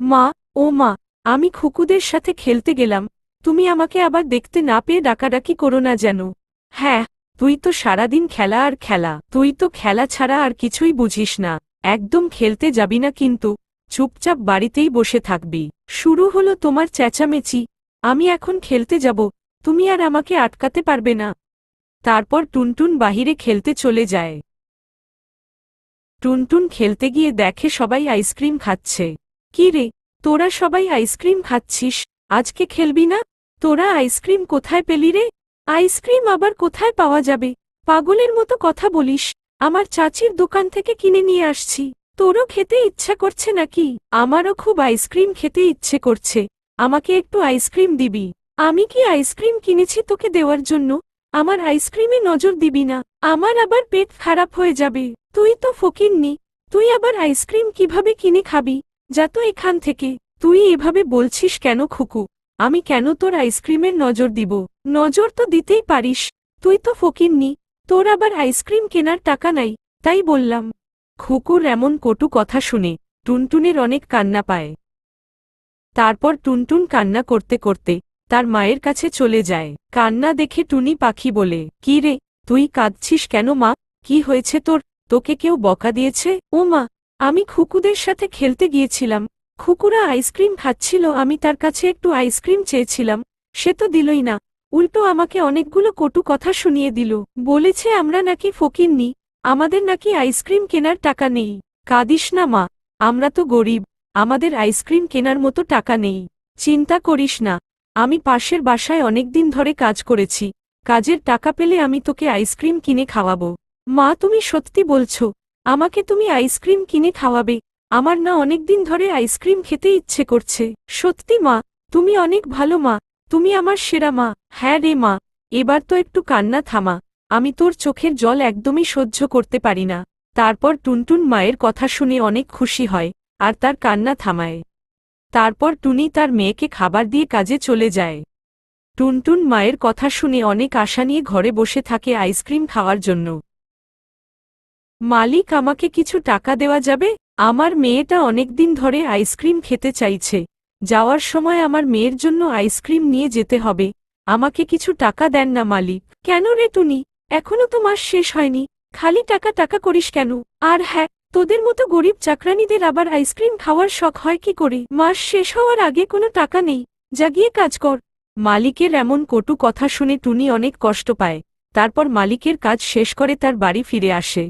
মা, ও মা, আমি খুকুদের সাথে খেলতে গেলাম, তুমি আমাকে আবার দেখতে না পেয়ে ডাকাডাকি করো না যেন। হ্যাঁ তুই তো সারাদিন খেলা আর খেলা, তুই তো খেলা ছাড়া আর কিছুই বুঝিস না, একদম খেলতে যাবি না কিন্তু, চুপচাপ বাড়িতেই বসে থাকবি। শুরু হলো তোমার চেঁচামেচি, আমি এখন খেলতে যাব, তুমি আর আমাকে আটকাতে পারবে না। তারপর টুনটুন বাহিরে খেলতে চলে যায়। টুনটুন খেলতে গিয়ে দেখে সবাই আইসক্রিম খাচ্ছে। কি রে, তোরা সবাই আইসক্রিম খাচ্ছিস, আজকে খেলবি না? তোরা আইসক্রিম কোথায় পেলি রে? আইসক্রিম আবার কোথায় পাওয়া যাবে? পাগলের মতো কথা বলিস, আমার চাচির দোকান থেকে কিনে নিয়ে আসছি। তোরও খেতে ইচ্ছা করছে নাকি? আমারও খুব আইসক্রিম খেতে ইচ্ছে করছে। আমাকে একটু আইসক্রিম দিবি। আমি কি আইসক্রিম কিনেছি তোকে দেওয়ার জন্য? আমার আইসক্রিমে নজর দিবি না। আমার আবার পেট খারাপ হয়ে যাবে। তুই তো ফকিরনি তুই আবার আইসক্রিম কীভাবে কিনে খাবি? যা তো এখান থেকে। তুই এভাবে বলছিস কেন খুকু? আমি কেন তোর আইসক্রিমের নজর দিব? নজর তো দিতেই পারিস। তুই তো ফকিরনি তোর আবার আইসক্রিম কেনার টাকা নাই, তাই বললাম। খুকুর এমন কটু কথা শুনে টুনটুনের অনেক কান্না পায়। তারপর টুনটুন কান্না করতে করতে তার মায়ের কাছে চলে যায়। কান্না দেখে টুনি পাখি বলে, কি রে, তুই কাঁদছিস কেন মা? কি হয়েছে তোর? তোকে কেউ বকা দিয়েছে? ও মা আমি খুকুদের সাথে খেলতে গিয়েছিলাম। খুকুরা আইসক্রিম খাচ্ছিল, আমি তার কাছে একটু আইসক্রিম চেয়েছিলাম। সে তো দিলই না। উল্টো আমাকে অনেকগুলো কটু কথা শুনিয়ে দিল। বলেছে, আমরা নাকি ফকিরনি আমাদের নাকি আইসক্রিম কেনার টাকা নেই। কাঁদিস না মা। আমরা তো গরিব। আমাদের আইসক্রিম কেনার মতো টাকা নেই। চিন্তা করিস না। আমি পাশের বাসায় অনেকদিন ধরে কাজ করেছি। কাজের টাকা পেলে আমি তোকে আইসক্রিম কিনে খাওয়াবো। মা, তুমি সত্যি বলছো। আমাকে তুমি আইসক্রিম কিনে খাওয়াবে। আমার না অনেকদিন ধরে আইসক্রিম খেতে ইচ্ছে করছে। সত্যি মা, তুমি অনেক ভালো মা, তুমি আমার সেরা মা। হ্যাঁ রে মা, এবার তো একটু কান্না থামা। আমি তোর চোখের জল একদমই সহ্য করতে পারি না। তারপর টুনটুন মায়ের কথা শুনে অনেক খুশি হয়, আর তার কান্না থামায়। তারপর টুনি তার মেয়েকে খাবার দিয়ে কাজে চলে যায়। টুনটুন মায়ের কথা শুনে অনেক আশা নিয়ে ঘরে বসে থাকে আইসক্রিম খাওয়ার জন্য। মালিক আমাকে কিছু টাকা দেওয়া যাবে? আমার মেয়েটা অনেকদিন ধরে আইসক্রিম খেতে চাইছে। যাওয়ার সময় আমার মেয়ের জন্য আইসক্রিম নিয়ে যেতে হবে। আমাকে কিছু টাকা দেন না মালিক। কেন রে টুনি? এখনও তো মাস শেষ হয়নি। খালি টাকা টাকা করিস কেন? আর হ্যাঁ তোদের মতো গরিব চাকরানিদের আবার আইসক্রিম খাওয়ার শখ হয় কি করে? মাস শেষ হওয়ার আগে কোনো টাকা নেই। জাগিয়ে কাজ কর। মালিকের এমন কটু কথা শুনে টুনি অনেক কষ্ট পায়। তারপর মালিকের কাজ শেষ করে তার বাড়ি ফিরে আসে।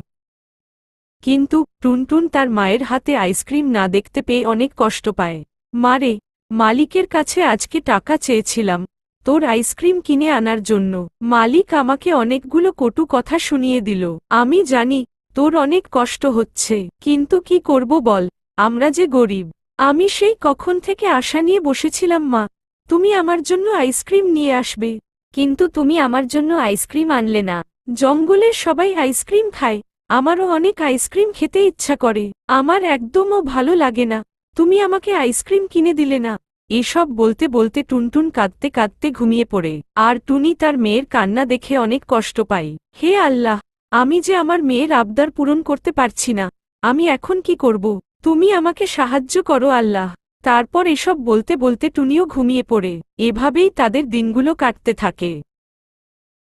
কিন্তু টুনটুন তার মায়ের হাতে আইসক্রিম না দেখতে পেয়ে অনেক কষ্ট পায়। মারে মালিকের কাছে আজকে টাকা চেয়েছিলাম, তোর আইসক্রিম কিনে আনার জন্য। মালিক আমাকে অনেকগুলো কটু কথা শুনিয়ে দিল। আমি জানি তোর অনেক কষ্ট হচ্ছে, কিন্তু কি করব বল, আমরা যে গরিব। আমি সেই কখন থেকে আশা নিয়ে বসেছিলাম, মা। তুমি আমার জন্য আইসক্রিম নিয়ে আসবে, কিন্তু তুমি আমার জন্য আইসক্রিম আনলে না। জঙ্গলের সবাই আইসক্রিম খায়। আমারও অনেক আইসক্রিম খেতে ইচ্ছা করে। আমার একদমও ভালো লাগে না। তুমি আমাকে আইসক্রিম কিনে দিলে না? এসব বলতে বলতে টুনটুন কাঁদতে কাঁদতে ঘুমিয়ে পড়ে। আর টুনি তার মেয়ের কান্না দেখে অনেক কষ্ট পাই হে আল্লাহ, আমি যে আমার মেয়ের আবদার পূরণ করতে পারছি না। আমি এখন কি করব? তুমি আমাকে সাহায্য করো আল্লাহ। তারপর এসব বলতে বলতে টুনিও ঘুমিয়ে পড়ে। এভাবেই তাদের দিনগুলো কাটতে থাকে।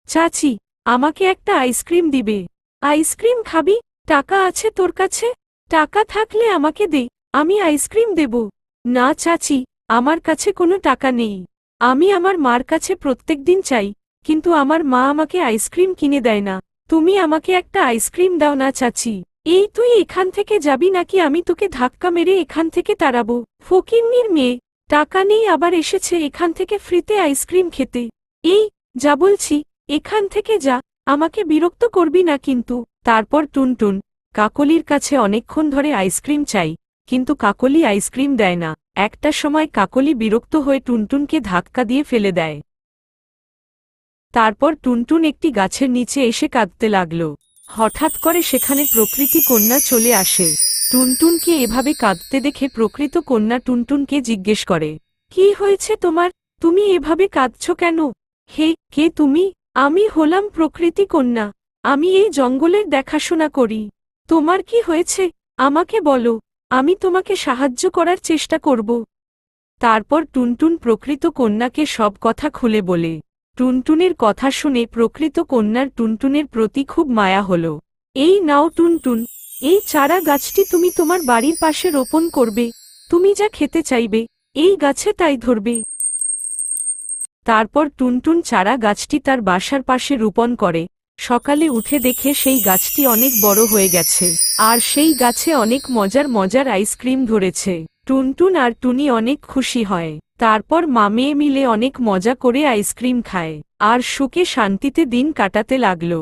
চাচি, আমাকে একটা আইসক্রিম দিবে। আইসক্রিম খাবি? টাকা আছে তোর কাছে? টাকা থাকলে আমাকে দে, আমি আইসক্রিম দেব। না চাচি, আমার কাছে কোনো টাকা নেই। আমি আমার মার কাছে প্রত্যেকদিন চাই, কিন্তু আমার মা আমাকে আইসক্রিম কিনে দেয় না। তুমি আমাকে একটা আইসক্রিম দাও না চাচি। এই তুই এখান থেকে যাবি নাকি আমি তোকে ধাক্কা মেরে এখান থেকে তাড়াবো? ফকিন্নির মেয়ে, টাকা নেই আবার এসেছে এখান থেকে ফ্রিতে আইসক্রিম খেতে। এই, যা বলছি, এখান থেকে যা। আমাকে বিরক্ত করবি না কিন্তু। তারপর টুনটুন, কাকলির কাছে অনেকক্ষণ ধরে আইসক্রিম চাই, কিন্তু কাকলি আইসক্রিম দেয় না। একটা সময় কাকলি বিরক্ত হয়ে টুনটুনকে ধাক্কা দিয়ে ফেলে দেয়। তারপর টুনটুন একটি গাছের নিচে এসে কাঁদতে লাগল। হঠাৎ করে সেখানে প্রকৃতি কন্যা চলে আসে। টুনটুনকে এভাবে কাঁদতে দেখে প্রকৃত কন্যা টুনটুনকে জিজ্ঞেস করে, কি হয়েছে তোমার? তুমি এভাবে কাঁদছ কেন? হে, কে তুমি? আমি হলাম প্রকৃতি কন্যা, আমি এই জঙ্গলের দেখাশোনা করি। তোমার কি হয়েছে? আমাকে বলো, আমি তোমাকে সাহায্য করার চেষ্টা করব। তারপর টুনটুন প্রকৃত কন্যাকে সব কথা খুলে বলে। টুনটুনের কথা শুনে প্রকৃত কন্যার টুনটুনের প্রতি খুব মায়া হল। এই নাও টুনটুন, এই চারা গাছটি তুমি তোমার বাড়ির পাশে রোপণ করবে। তুমি যা খেতে চাইবে, এই গাছে তাই ধরবে। তারপর টুনটুন চারা গাছটি তার বাসার পাশে রোপণ করে। সকালে উঠে দেখে সেই গাছটি অনেক বড় হয়ে গেছে। আর সেই গাছে অনেক মজার মজার আইসক্রিম ধরেছে। টুনটুন আর টুনি অনেক খুশি হয়। তারপর মা মিলে অনেক মজা করে আইসক্রিম খায়। আর সুখে শান্তিতে দিন কাটাতে লাগল।